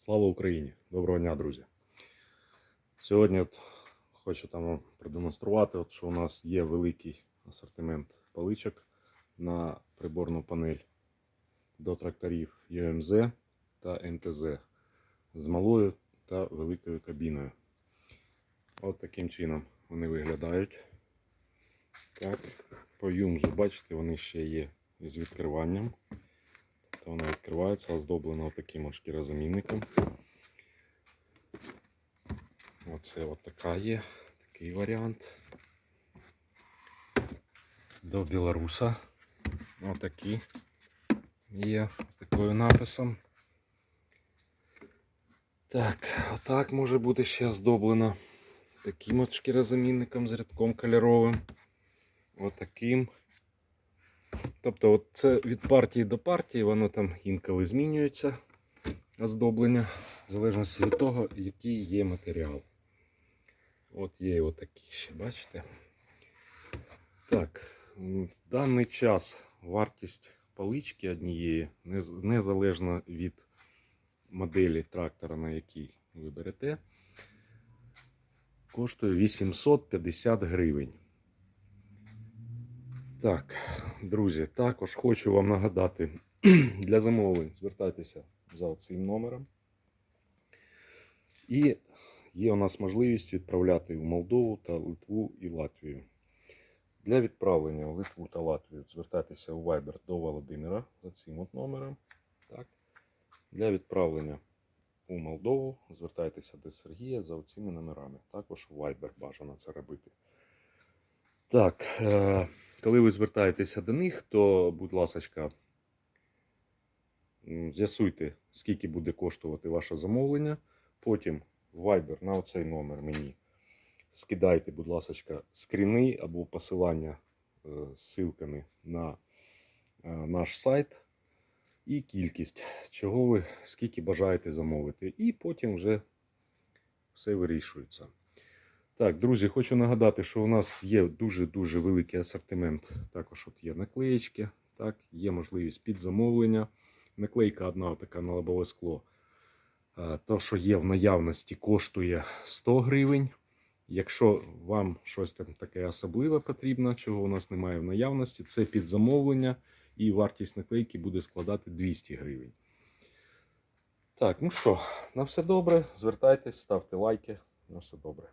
Слава Україні! Доброго дня, друзі! Сьогодні от хочу там продемонструвати, от, що у нас є великий асортимент паличок на приборну панель до тракторів UMZ та МТЗ з малою та великою кабіною. От таким чином вони виглядають. Так, по юмзу, бачите, вони ще є із відкриванням. То вона відкривається, оздоблена таким шкірозамінником. Оце така є, такий варіант. До білоруса. Отакі є з такою написом. Так, отак може бути ще оздоблена таким от шкірозамінником з рядком кольоровим. Отаким. Тобто, от це від партії до партії, воно там інколи змінюється оздоблення, в залежності від того, який є матеріал. От є отакі ще, бачите? Так, в даний час вартість палички однієї, незалежно від моделі трактора, на який ви берете, коштує 850 гривень. Так, друзі, також хочу вам нагадати, для замовлень звертайтеся за цим номером. І є у нас можливість відправляти в Молдову та Литву і Латвію. Для відправлення в Литву та Латвію звертайтеся у Viber до Володимира за цим от номером. Так. Для відправлення у Молдову звертайтеся до Сергія за цими номерами. Також у Viber бажано це робити. Так, е, коли ви звертаєтеся до них, то, будь ласка, з'ясуйте, скільки буде коштувати ваше замовлення. Потім Viber на оцей номер мені скидайте, будь ласка, скріни або посилання е, з ссылками на е, наш сайт і кількість, чого ви скільки бажаєте замовити. І потім вже все вирішується. Так, друзі, хочу нагадати, що у нас є дуже-дуже великий асортимент. Також от є наклеєчки, так, є можливість під замовлення. Наклейка одна така на лобове скло. Е, То, що є в наявності, коштує 100 гривень. Якщо вам щось там таке особливе потрібно, чого у нас немає в наявності, це під замовлення і вартість наклейки буде складати 200 гривень. Так, ну що, на все добре. Звертайтесь, ставте лайки. На все добре.